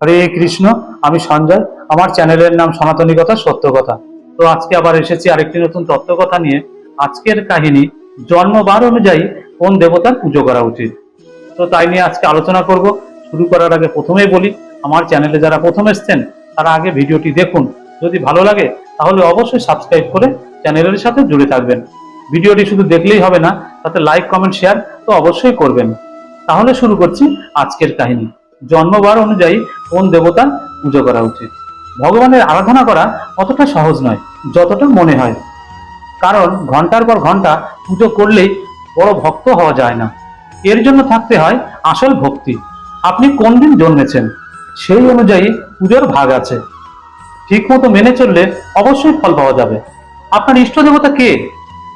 হরে কৃষ্ণ, আমি সঞ্জয়। আমার চ্যানেলের নাম সনাতনী কথা, সত্য কথা। তো আজকে আবার এসেছি আরেকটি নতুন তত্ত্ব কথা নিয়ে। আজকের কাহিনী জন্মবার অনুযায়ী কোন দেবতার পুজো করা উচিত? তো তাই নিয়ে আজকে আলোচনা করব। শুরু করার আগে প্রথমেই বলি, আমার চ্যানেলে যারা প্রথম এসছেন, তারা আগে ভিডিওটি দেখুন। যদি ভালো লাগে, তাহলে অবশ্যই সাবস্ক্রাইব করে চ্যানেলের সাথে জুড়ে থাকবেন। ভিডিওটি শুধু দেখলেই হবে না, তাতে লাইক, কমেন্ট, শেয়ার তো অবশ্যই করবেন। তাহলে শুরু করছি আজকের কাহিনী। জন্মবার অনুযায়ী কোন দেবতার পুজো করা উচিত? ভগবানের আরাধনা করা অতটা সহজ নয়, যতটা মনে হয়। কারণ ঘণ্টার পর ঘণ্টা পুজো করলেই বড় ভক্ত হওয়া যায় না। এর জন্য থাকতে হয় আসল ভক্তি। আপনি কোন দিন জন্মেছেন, সেই অনুযায়ী পুজোর ভাগ আছে। ঠিক মতো মেনে চললে অবশ্যই ফল পাওয়া যাবে। আপনার ইষ্ট দেবতা কে,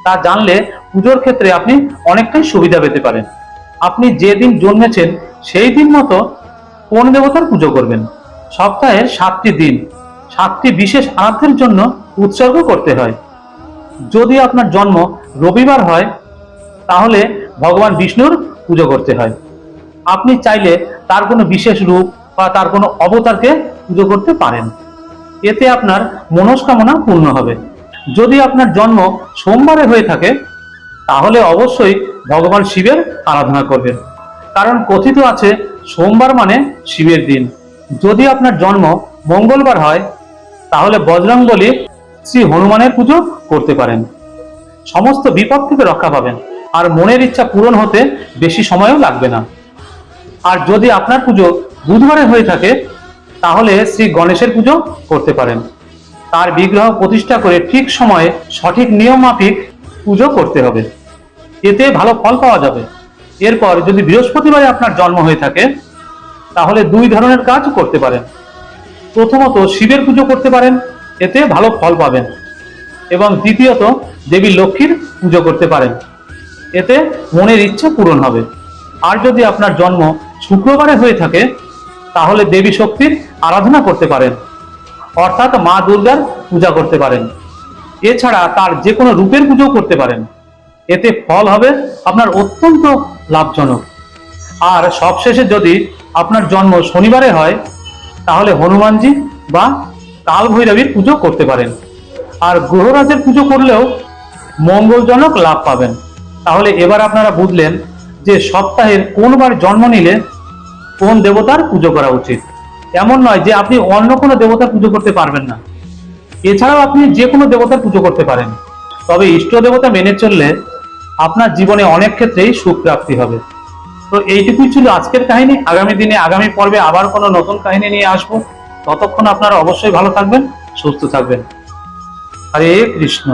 তা জানলে পুজোর ক্ষেত্রে আপনি অনেকটাই সুবিধা পেতে পারেন। আপনি যে দিন জন্মেছেন, সেই দিন মতো কোন দেবতার পুজো করবেন। সপ্তাহের সাতটি দিন, সাতটি বিশেষ আরাধ্যের জন্য উৎসর্গ করতে হয়। যদি আপনার জন্ম রবিবার হয়, তাহলে ভগবান বিষ্ণুর পুজো করতে হয়। আপনি চাইলে তার কোনো বিশেষ রূপ বা তার কোনো অবতারকে পুজো করতে পারেন। এতে আপনার মনস্কামনা পূর্ণ হবে। যদি আপনার জন্ম সোমবারে হয়ে থাকে, তাহলে অবশ্যই ভগবান শিবের আরাধনা করবেন। কারণ কথিত আছে, সোমবার মানে শিবের দিন। যদি আপনার জন্ম মঙ্গলবার হয়, তাহলে বজরংবলী শ্রী হনুমানের পুজো করতে পারেন। সমস্ত বিপদ থেকে রক্ষা পাবেন। আর মনের ইচ্ছা পূরণ হতে বেশি সময়ও লাগবে না। আর যদি আপনার পুজো বুধবারে হয়ে থাকে, তাহলে শ্রী গণেশের পুজো করতে পারেন। তার বিগ্রহ প্রতিষ্ঠা করে ঠিক সময়ে সঠিক নিয়ম মাফিক পুজো করতে হবে। এতে ভালো ফল পাওয়া যাবে। এরপর যদি বৃহস্পতিবারে আপনার জন্ম হয়ে থাকে, তাহলে দুই ধরনের কাজ করতে পারেন। প্রথমত শিবের পুজো করতে পারেন, এতে ভালো ফল পাবেন। এবং দ্বিতীয়ত দেবী লক্ষ্মীর পুজো করতে পারেন, এতে মনের ইচ্ছা পূরণ হবে। আর যদি আপনার জন্ম শুক্রবারে হয়ে থাকে, তাহলে দেবী শক্তির আরাধনা করতে পারেন, অর্থাৎ মা দুর্গার পূজা করতে পারেন। এছাড়া তার যে কোনো রূপের পুজো করতে পারেন। এতে ফল হবে আপনার অত্যন্ত লাভজনক। আর সবশেষে যদি আপনার জন্ম শনিবারে হয়, তাহলে হনুমানজি বা কাল ভৈরবীর পুজো করতে পারেন। আর গ্রহরাজের পুজো করলেও মঙ্গলজনক লাভ পাবেন। তাহলে এবার আপনারা বুঝলেন যে সপ্তাহের কোন বার জন্ম নিলে কোন দেবতার পুজো করা উচিত। এমন নয় যে আপনি অন্য কোনো দেবতার পুজো করতে পারবেন না। এছাড়াও আপনি যে কোনো দেবতার পুজো করতে পারেন। তবে ইষ্ট দেবতা মেনে চললে আপনার জীবনে অনেক ক্ষেত্রেই সুখ প্রাপ্তি হবে। তো এইটুকুই ছিল আজকের কাহিনী। আগামী দিনে, আগামী পর্বে আবার কোনো নতুন কাহিনী নিয়ে আসব। ততক্ষণ আপনারা অবশ্যই ভালো থাকবেন, সুস্থ থাকবেন। হরে কৃষ্ণ।